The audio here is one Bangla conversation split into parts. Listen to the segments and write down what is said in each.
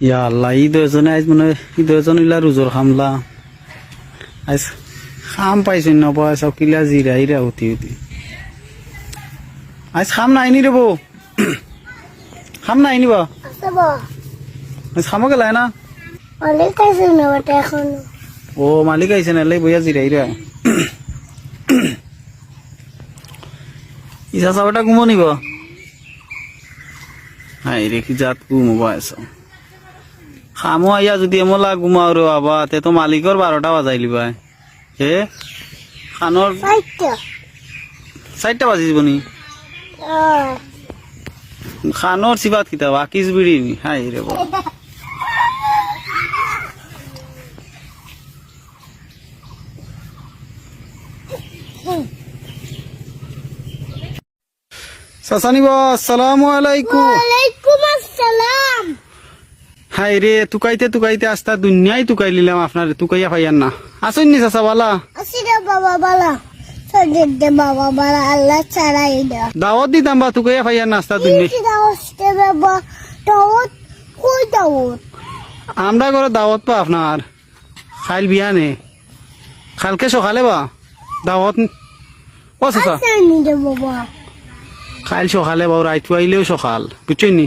ইয়া আল্লাহ ই দুজনে আজ মানে ই দুজন ইলা রুজোর খামলা আজ খাম পাইছো না পয়সা কিলা জিরা ইরা উঠি উঠি আজ খাম নাই নি রে বউ খাম নাই নিবা আজ খামো গেলাই না এখন ও মালিক আইছে না লাই বইয়া জিরা ইরা ইসা চাবাটা ঘুমো নিব হাই রে কি জাত ঘুমো বয়স খামো আইয়া যদি এমলা ঘুমাও রে বাবা তে তো মালিকর বারোটা বাজাইলি ভাই হে? খানোর চারটা বাজি দিব নি খানোর সিবাত কিতা বাকিস বিড়ি হাই রে বাবা। আসসালামু আলাইকুম। ওয়ালাইকুম আসসালাম। হাই রে তুকাইতে তুকাইতে আস্তা দুনিয়াই তুকাই নিলাম আপনার তুকাইয়া পাইয়ান না। আসুন নি চাচা বালা। বাবা বালা। দাওয়াত দিতাম বা তুকাইয়া পাইয়ান না আস্তা দুনিয়া আমরা ঘরে দাওয়াত পা আপনার। খাইল বিয়ানে। কালকে সকালে বা দাওয়াত ও চাচা। নি খাইল সকালে বা রাইতু আইলেও সকাল। বুঝছেন নি?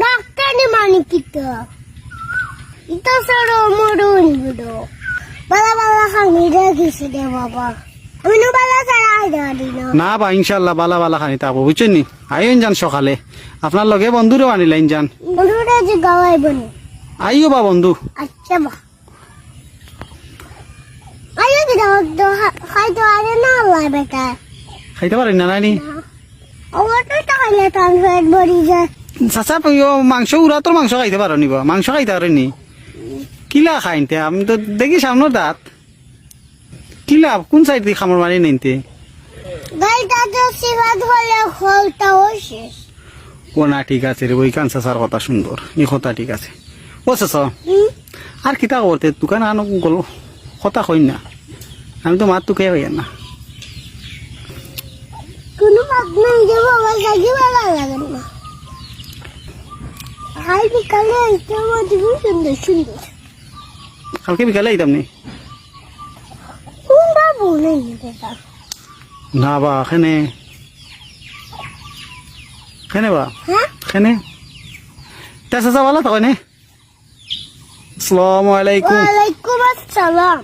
নি মানে কিতা ইতা সরো মরুন বুড়ো। বালা বালা খানি রাখিস রে বাবা। আমি নো। বা ইনশাল্লাহ বালা বালা খানি তাবো বুঝছেন নি? আইন যান সকালে। আপনার লগে বন্ধুরেও আনিলাইন যান। আইও বা বন্ধু। আচ্ছা বা। খাইতে আরে না আল্লাহ বেটা। খাইতে পারেন না নানি? তান ফেট ভরি যায়। চাচা মাংস উড়া তোর মাংস খাইতে পারো নি বা মাংস খাইতে পারেন নি। কিলা খাইনতে আমি তো দেখি সামনের দাঁত কিলা কোন সাইড দিয়ে খামর মারি গাইটা তো ও না ঠিক আছে রে ওই কান চাচার কথা সুন্দর ই কথা ঠিক আছে। ও চাচা আর কিতা করতে দোকান আনো গলো। কথা কই না। আমি তো মাত তো খেয়ে হইয়ার না কোনো মাত নাই যে বাবা লাগে। হাই বিকালে সুন্দর সুন্দর কালকে বিকালে আইতাম নি? না বা খেনে। খেনে বা? হ্যাঁ? খেনে। তা চাচা ভালো নে? আসসালামু আলাইকুম। ওয়ালাইকুম আসসালাম।